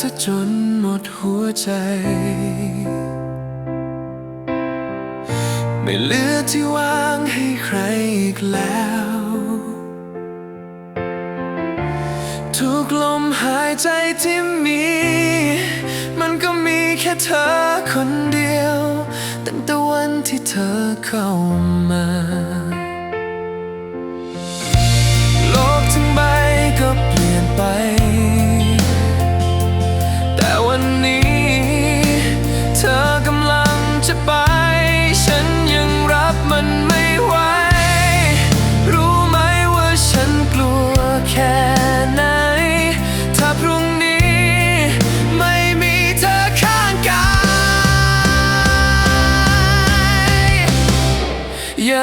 เธอจนหมดหัวใจ ไม่เหลือที่วางให้ใครอีกแล้ว ทุกลมหายใจที่มี มันก็มีแค่เธอคนเดียว ตั้งแต่วันที่เธอเข้ามา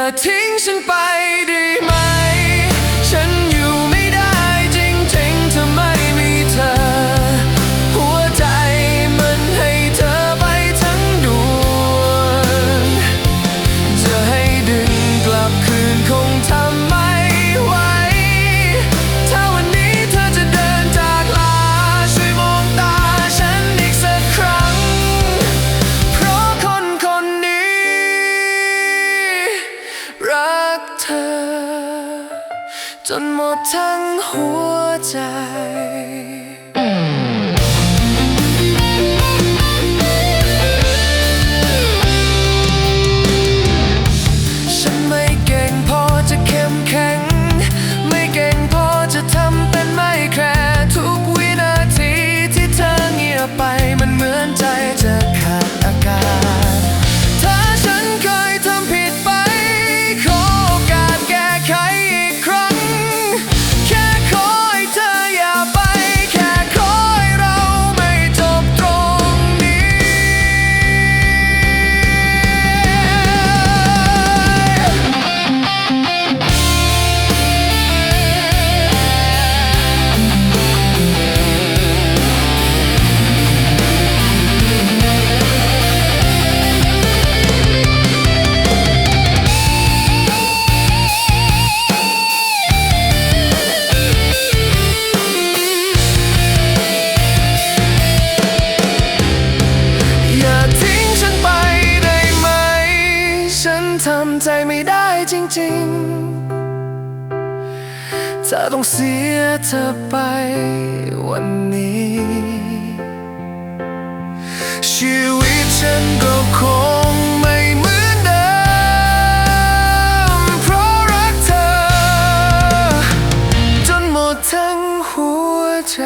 的听声白的。 จนหมดทั้งหัวใจ ไม่ได้จริงๆเธอต้องเสียเธอไปวันนี้ ชีวิตฉันก็คงไม่เหมือนเดิม เพราะรักเธอ จนหมดทั้งหัวใจ